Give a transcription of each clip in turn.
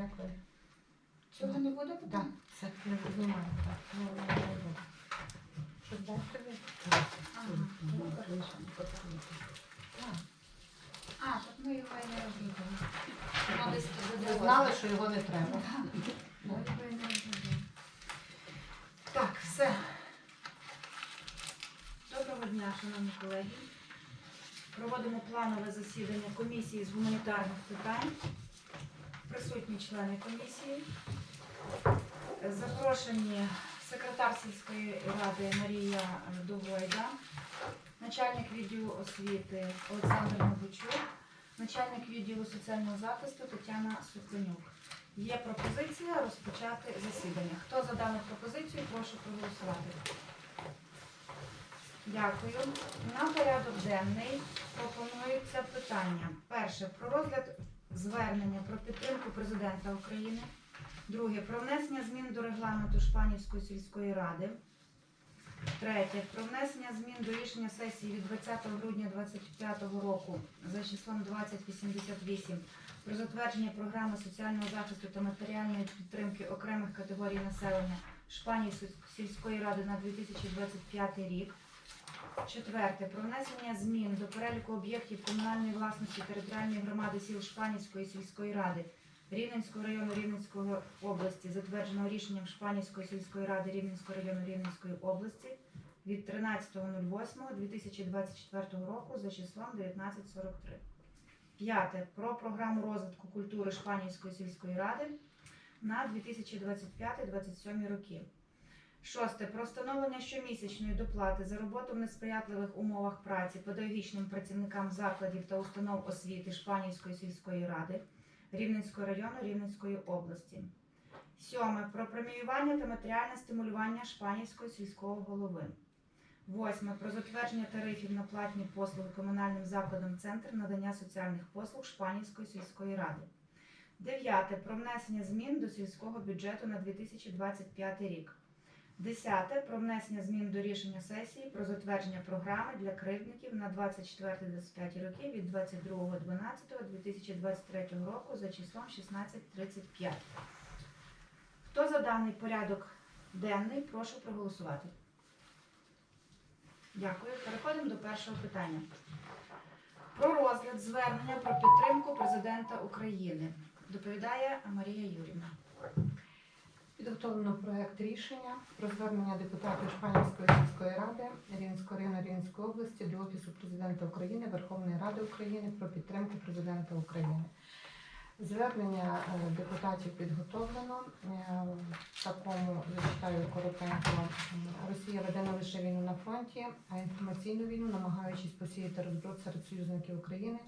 дякую. Цього не буде Так, питання? все, не знімаю. Так, ну, ну, ну, ну. Що тобі? Так. А, так ми його і не задалося. знали, що його не треба. Не. Так, все. Доброго дня, шановні колеги. Проводимо планове засідання комісії з гуманітарних питань. Присутні члени комісії. Запрошені секретар сільської ради Марія Довойда, начальник відділу освіти Олександр Новичук, начальник відділу соціального захисту Тетяна Сукленюк. Є пропозиція розпочати засідання. Хто за дану пропозицію, прошу проголосувати. Дякую. На порядок денний пропонується питання. Перше про розгляд звернення про підтримку президента України. Друге про внесення змін до регламенту Шпанівської сільської ради. Третє про внесення змін до рішення сесії від 20 грудня 2025 року за числом 2088 про затвердження програми соціального захисту та матеріальної підтримки окремих категорій населення Шпанівської сільської ради на 2025 рік. Четверте. Про внесення змін до переліку об'єктів комунальної власності територіальної громади сіл Шпанівської сільської ради Рівненського району Рівненської області, затвердженого рішенням Шпанівської сільської ради Рівненського району Рівненської області від 13.08.2024 року за числом 1943. П'яте. Про програму розвитку культури Шпанівської сільської ради на 2025-2027 роки. Шосте. Про встановлення щомісячної доплати за роботу в несприятливих умовах праці педагогічним працівникам закладів та установ освіти Шпанівської сільської ради Рівненського району Рівненської області. Сьоме. Про преміювання та матеріальне стимулювання Шпанівського сільського голови. Восьме. Про затвердження тарифів на платні послуги комунальним закладам Центр надання соціальних послуг Шпанівської сільської ради. Дев'яте. Про внесення змін до сільського бюджету на 2025 рік. Десяте про внесення змін до рішення сесії про затвердження програми для кривдників на 24-25 роки від 22.12.2023 року за числом 1635. Хто за даний порядок денний, прошу проголосувати. Дякую. Переходимо до першого питання. Про розгляд звернення про підтримку президента України. Доповідає Марія Юрівна. Підготовлено проект рішення про звернення депутатів Шпанівської сільської ради Рівненського району Рівненської області до Офісу президента України, Верховної Ради України про підтримку президента України. Звернення е, депутатів підготовлено. Е, такому зачитаю коротенько. Росія веде не лише війну на фронті, а інформаційну війну, намагаючись посіяти розброд серед союзників України.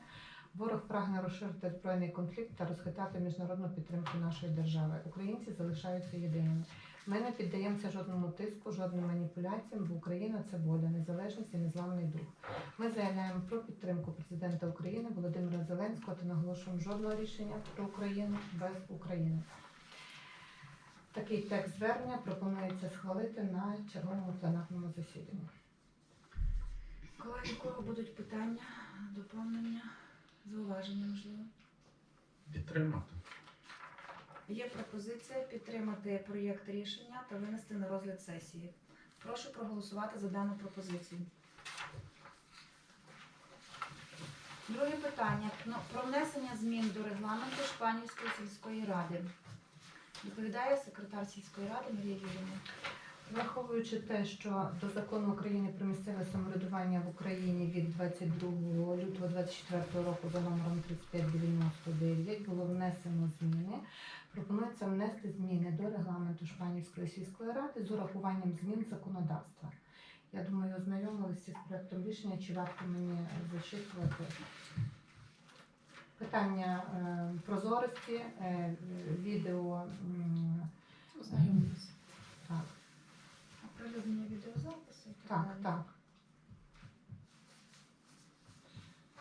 Ворог прагне розширити збройний конфлікт та розхитати міжнародну підтримку нашої держави. Українці залишаються єдиними. Ми не піддаємося жодному тиску, жодним маніпуляціям, бо Україна це воля, незалежність і незламний дух. Ми заявляємо про підтримку президента України Володимира Зеленського та наголошуємо жодного рішення про Україну без України. Такий текст звернення пропонується схвалити на черговому пленарному засіданні. Колеги, у кого будуть питання, доповнення, зауваження, можливо? Підтримати. Є пропозиція підтримати проєкт рішення та винести на розгляд сесії. Прошу проголосувати за дану пропозицію. Друге питання про внесення змін до регламенту Шпанівської сільської ради. Доповідає секретар сільської ради Марія Юрівна. Враховуючи те, що до закону України про місцеве самоврядування в Україні від 22 лютого 2024 року за номером 3599 було внесено зміни, пропонується внести зміни до регламенту Шпанівської сільської ради з урахуванням змін законодавства. Я думаю, ознайомилися з проектом рішення, чи варто мені зачитувати. Питання е, прозорості, е, відео. м, Ознайомилися. Так, Оприлюднення відеозапису. і так, далі. так.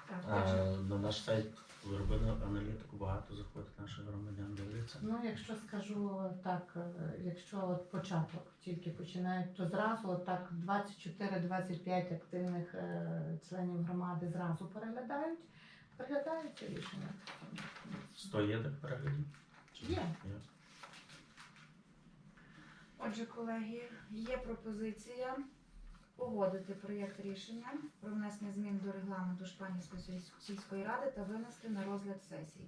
Так, А, отже, на наш сайт ви робили аналітику, багато заходить наших громадян дивляться. Ну, якщо скажу так, е, якщо от початок тільки починають, то зразу от так 24-25 активних е, членів громади зразу переглядають, переглядають це рішення. 100 є так переглядів? Є. Є. Отже, колеги, є пропозиція погодити проєкт рішення про внесення змін до регламенту Шпанівської сільської ради та винести на розгляд сесії.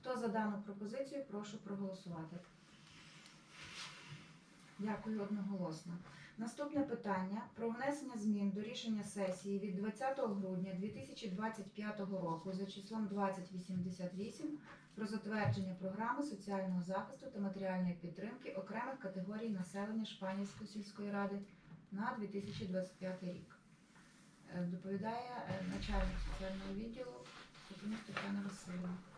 Хто за дану пропозицію, прошу проголосувати. Дякую одноголосно. Наступне питання про внесення змін до рішення сесії від 20 грудня 2025 року за числом 2088 про затвердження програми соціального захисту та матеріальної підтримки окремих категорій населення Шпанівської сільської ради на 2025 рік. Е, Доповідає е, начальник соціального відділу Тетяна Васильівна.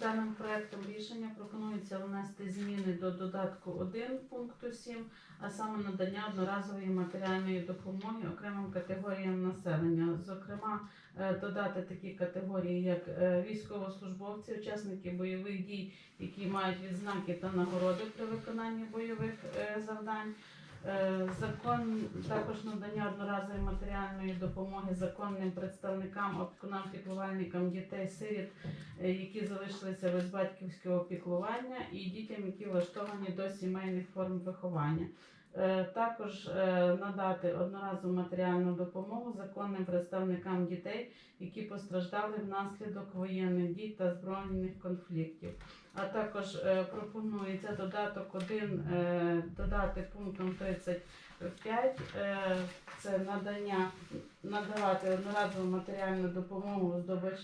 Даним проектом рішення пропонується внести зміни до додатку 1 пункту 7, а саме надання одноразової матеріальної допомоги окремим категоріям населення. Зокрема, е, додати такі категорії, як е, військовослужбовці, учасники бойових дій, які мають відзнаки та нагороди при виконанні бойових е, завдань. Е, Закон також надання одноразової матеріальної допомоги законним представникам, опікунам, піклувальникам дітей, сиріт, е, які залишилися без батьківського піклування, і дітям, які влаштовані до сімейних форм виховання. Е, Також е, надати одноразову матеріальну допомогу законним представникам дітей, які постраждали внаслідок воєнних дій та збройних конфліктів. А також е, пропонується додаток 1 е, додати пунктом 35. е, Це надання надавати одноразову матеріальну допомогу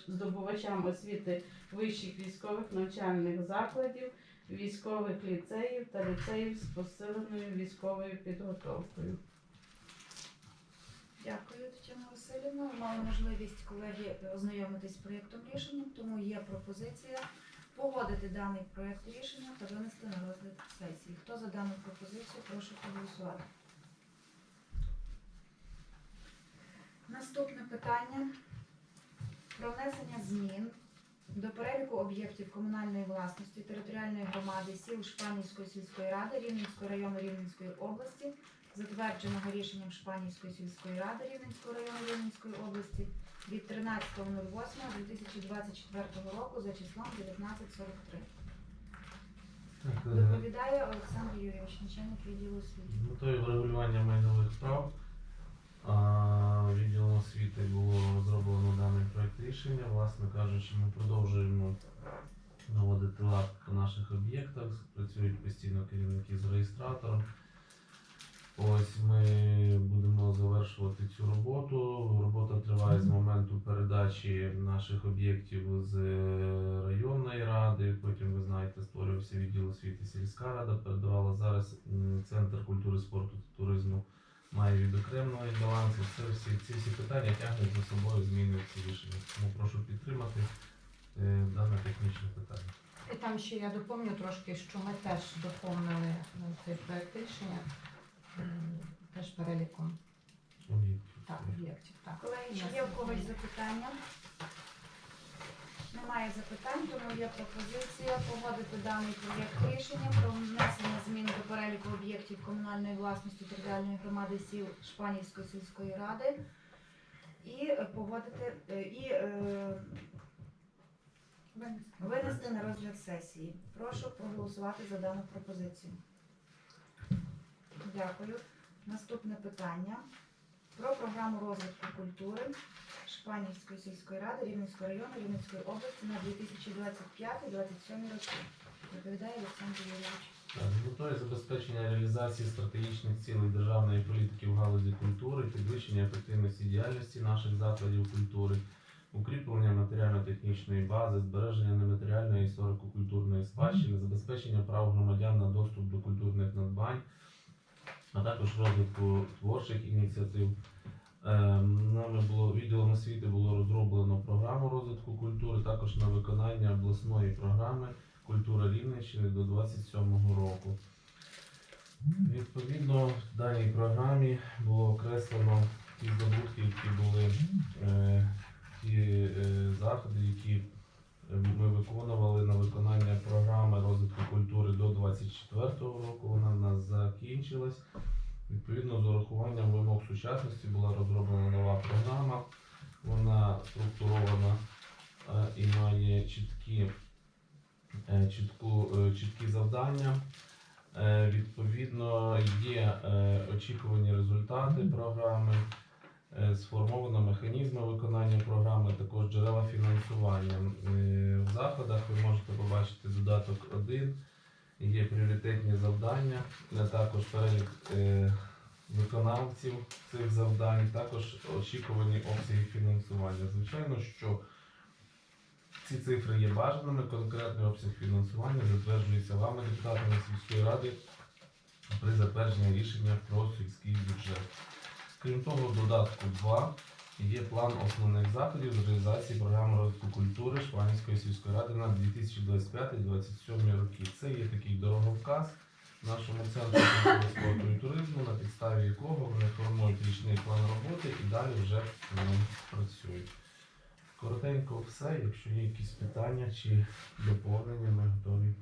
здобувачам освіти вищих військових навчальних закладів, військових ліцеїв та ліцеїв з посиленою військовою підготовкою. Дякую, Тетяна Васильівна. Мали можливість колеги ознайомитись з проєктом рішення, тому є пропозиція погодити даний проєкт рішення та винести на розгляд сесії. Хто за дану пропозицію, прошу проголосувати. Наступне питання про внесення змін до переліку об'єктів комунальної власності територіальної громади сіл Шпанівської сільської ради Рівненського району Рівненської області, затвердженого рішенням Шпанівської сільської ради Рівненського району Рівненської області від 13.08.2024 року за числом 1943. Так, е, Доповідає Олександр Юрійович, начальник відділу освіти. метою врегулювання майнових прав відділом освіти було розроблено даний проект рішення. Власне кажучи, ми продовжуємо наводити лад по наших об'єктах. Працюють постійно керівники з реєстратором. Ось ми будемо завершувати цю роботу. Робота триває з моменту передачі наших об'єктів з е, районної ради. Потім, ви знаєте, створювався відділ освіти сільська рада, передавала зараз центр культури, спорту та туризму має відокремлений баланс. Це всі ці всі питання тягнуть за собою зміни в ці рішення. Тому прошу підтримати е, дане технічне питання. І там ще я доповню трошки, що ми теж доповнили е, цей проект рішення м, теж переліком Об'єктів. так, об'єктів. Так. Колеги, чи є в когось запитання? Немає запитань, тому є пропозиція погодити даний проєкт рішення про внесення змін до переліку об'єктів комунальної власності територіальної громади сіл Шпанівської сільської ради і погодити е, і е, винести на розгляд сесії. Прошу проголосувати за дану пропозицію. Дякую. Наступне питання про програму розвитку культури Шпанівської сільської ради Рівненського району Рівненської області на 2025-2027 роки. Доповідає Олександр Юрійович. З метою забезпечення реалізації стратегічних цілей державної політики в галузі культури, підвищення ефективності діяльності наших закладів культури, укріплення матеріально-технічної бази, збереження нематеріальної історико-культурної спадщини, забезпечення прав громадян на доступ до культурних надбань, а також розвитку творчих ініціатив. Ем, Нами було відділом освіти було розроблено програму розвитку культури, також на виконання обласної програми Культура Рівненщини до 27-го року. Відповідно, в даній програмі було окреслено ті здобутки, які були е, ті е, заходи, які е, ми виконували на виконання програми розвитку культури до 24-го року. Вона в нас закінчилась. Відповідно, з урахуванням вимог сучасності була розроблена нова програма. Вона структурована е, і має чіткі е, чітку, е, чіткі завдання. Відповідно, є очікувані результати програми, сформовано механізми виконання програми, також джерела фінансування. В заходах ви можете побачити додаток 1, є пріоритетні завдання, також перелік е, виконавців цих завдань, також очікувані обсяги фінансування. Звичайно, що ці цифри є бажаними, конкретний обсяг фінансування затверджується вами, депутатами сільської ради, при затвердженні рішення про сільський бюджет. Крім того, додатку 2 є план основних заходів з реалізації програми розвитку культури Шпанівської сільської ради на 2025-2027 роки. Це є такий дороговказ нашому центру спорту і туризму, на підставі якого вони формують річний план роботи і далі вже працюють. Коротенько все. Якщо є якісь питання чи доповнення, ми готові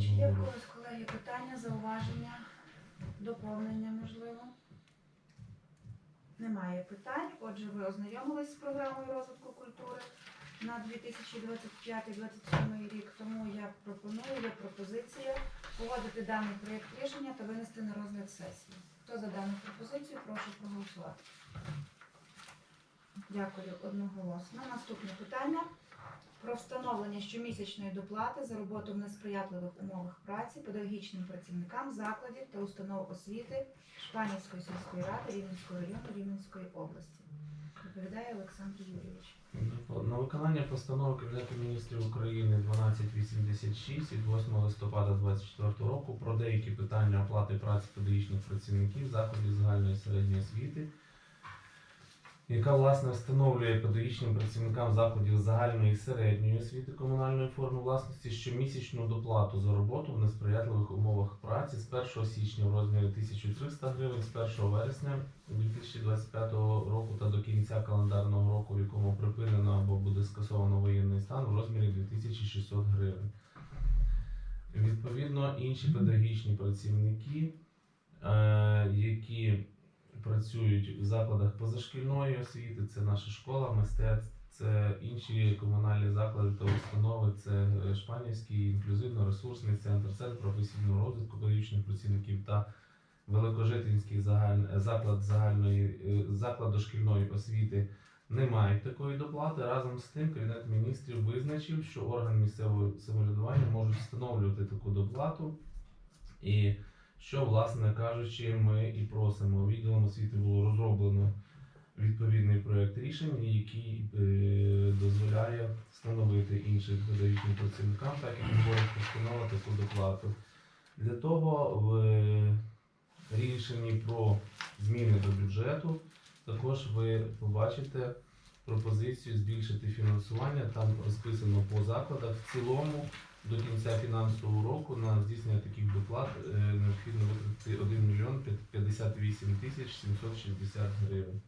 Чи є в когось колеги питання, зауваження, доповнення можливо? Немає питань. Отже, ви ознайомились з програмою розвитку культури на 2025-2027 рік. Тому я пропоную, є пропозиція погодити даний проєкт рішення та винести на розгляд сесії. Хто за дану пропозицію, прошу проголосувати. Дякую одноголосно. Наступне питання про встановлення щомісячної доплати за роботу в несприятливих умовах праці педагогічним працівникам закладів та установ освіти Шпанівської сільської ради Рівненського району Рівненської області. Доповідає Олександр Юрійович. На виконання постанови Кабінету міністрів України 1286 від 8 листопада 2024 року про деякі питання оплати праці педагогічних працівників закладів загальної середньої освіти, яка власне встановлює педагогічним працівникам закладів загальної і середньої освіти комунальної форми власності щомісячну доплату за роботу в несприятливих умовах праці з 1 січня в розмірі 1300 гривень, з 1 вересня 2025 року та до кінця календарного року, в якому припинено або буде скасовано воєнний стан, в розмірі 2600 гривень. Відповідно, інші педагогічні працівники, е, які працюють в закладах позашкільної освіти, це наша школа мистецтв, це інші комунальні заклади та установи, це е, Шпанівський інклюзивно-ресурсний центр, центр професійного розвитку педагогічних працівників та Великожитинський загаль... заклад загальної е, заклад дошкільної освіти не мають такої доплати. Разом з тим, Кабінет міністрів визначив, що орган місцевого самоврядування можуть встановлювати таку доплату. І що, власне кажучи, ми і просимо. Відділом освіти було розроблено відповідний проєкт рішення, який е, дозволяє встановити іншим педагогічним працівникам, так як говорить постанова таку доплату. Для того в рішенні про зміни до бюджету також ви побачите пропозицію збільшити фінансування. Там розписано по закладах. В цілому до кінця фінансового року на здійснення таких доплат е, необхідно витратити 1 мільйон 58 тисяч 760 гривень.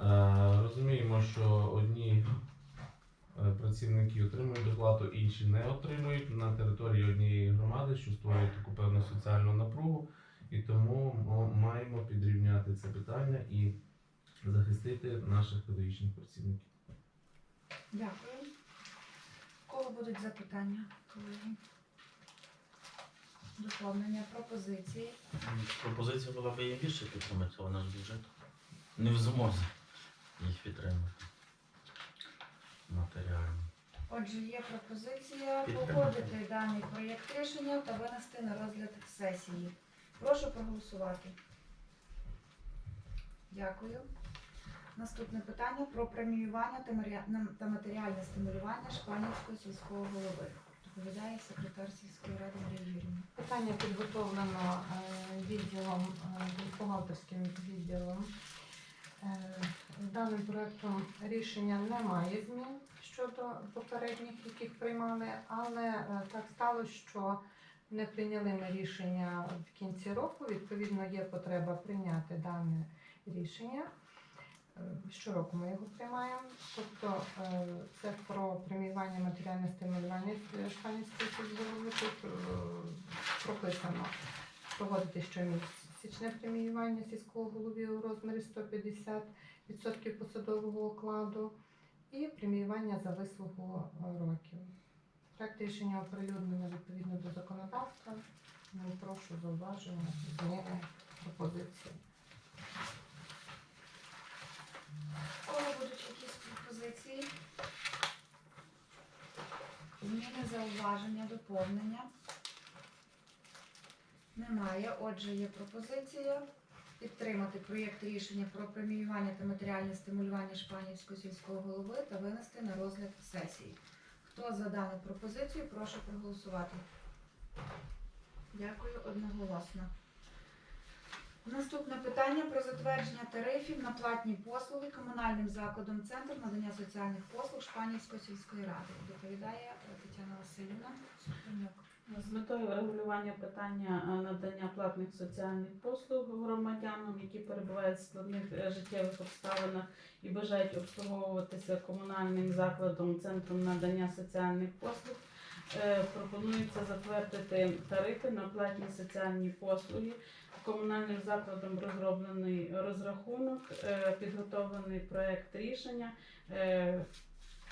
Е, Розуміємо, що одні е, працівники отримують доплату, інші не отримують на території однієї громади, що створює таку певну соціальну напругу. І тому м- маємо підрівняти це питання і захистити наших педагогічних працівників. Дякую. Кого будуть запитання, колеги? Доповнення, пропозиції. Пропозиція була би їм більше підтримати, але наш бюджет не в змозі їх підтримати матеріально. Отже, є пропозиція погодити даний проєкт рішення та винести на розгляд сесії. Прошу проголосувати. Дякую. Наступне питання про преміювання та матеріальне стимулювання Шпанівського сільського голови. Доповідає секретар сільської ради Марія. Питання підготовлено е, відділом, е, бухгалтерським відділом. Е, Даним проектом рішення немає змін щодо попередніх, яких приймали, але так сталося, що не прийняли ми рішення в кінці року. Відповідно, є потреба прийняти дане рішення. Щороку ми його приймаємо. Тобто е, це про преміювання матеріальне стимулювання Шпанівської сільської тут е, прописано проводити щомісячне преміювання сільського голови у розмірі 150% посадового окладу і преміювання за вислугу років. Проект рішення оприлюднено відповідно до законодавства. Прошу зауваження, зміни, пропозиції. У кого будуть якісь пропозиції? Зміни, зауваження, доповнення? Немає. Отже, є пропозиція підтримати проєкт рішення про преміювання та матеріальне стимулювання Шпанівського сільського голови та винести на розгляд сесії. Хто за дану пропозицію, прошу проголосувати. Дякую одноголосно. Наступне питання про затвердження тарифів на платні послуги комунальним закладом Центр надання соціальних послуг Шпанівської сільської ради. Доповідає е, Тетяна Васильівна. З метою регулювання питання е, надання платних соціальних послуг громадянам, які перебувають в складних е, життєвих обставинах і бажають обслуговуватися комунальним закладом центром надання соціальних послуг, е, пропонується затвердити тарифи на платні соціальні послуги. Комунальним закладом розроблений розрахунок, підготовлений проект рішення.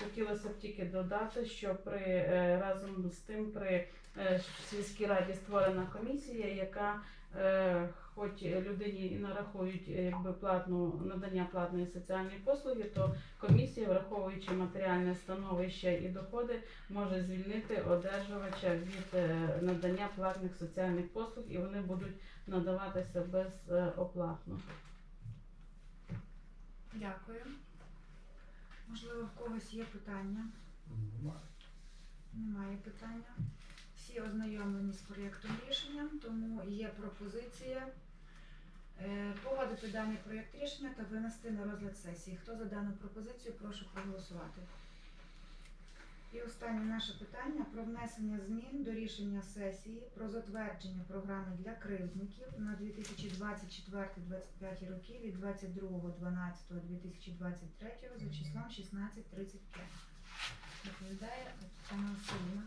Хотілося б тільки додати, що при разом з тим при е, сільській раді створена комісія, яка е, хоч людині і нарахують е, якби платну надання платної соціальної послуги, то комісія, враховуючи матеріальне становище і доходи, може звільнити одержувача від надання платних соціальних послуг, і вони будуть надаватися безоплатно. Дякую. Можливо, в когось є питання? Немає питання. Ознайомлені з проєктом рішення, тому є пропозиція е, погодити даний проєкт рішення та винести на розгляд сесії. Хто за дану пропозицію, прошу проголосувати. І останнє наше питання про внесення змін до рішення сесії про затвердження програми для кривдників на 2024-2025 роки від 22.12.2023 за числом 1635. Доповідає Тетяна Васильівна.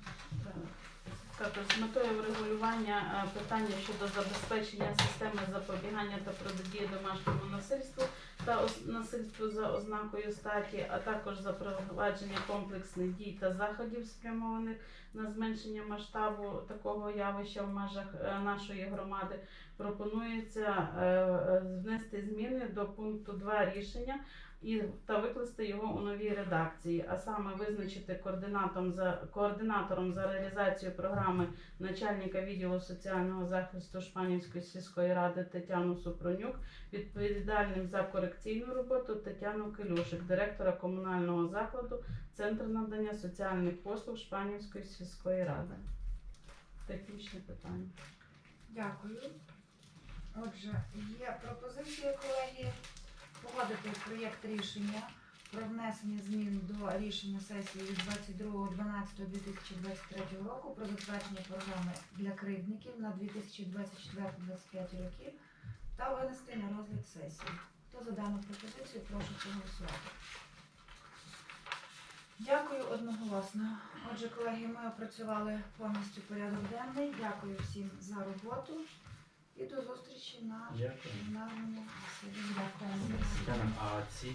Також з метою врегулювання е, питання щодо забезпечення системи запобігання та протидії домашньому насильству та насильству за ознакою статі, а також запровадження комплексних дій та заходів, спрямованих на зменшення масштабу такого явища в межах е, нашої громади, пропонується е, внести зміни до пункту 2 рішення. І та викласти його у новій редакції, а саме визначити координатом за координатором за реалізацію програми начальника відділу соціального захисту Шпанівської сільської ради Тетяну Супронюк, відповідальним за корекційну роботу Тетяну Келюшик, директора комунального закладу Центр надання соціальних послуг Шпанівської сільської ради. Технічне питання. Дякую. Отже, є пропозиція, колеги, погодити проєкт рішення про внесення змін до рішення сесії від 22.12.2023 року про затвердження програми для кривдників на 2024-2025 роки та винести на розгляд сесії. Хто за дану пропозицію, прошу проголосувати. Дякую одноголосно. Отже, колеги, ми опрацювали повністю порядок денний. Дякую всім за роботу і до зустрічі на Дякую. пленарному засіданні. Дякую. А ці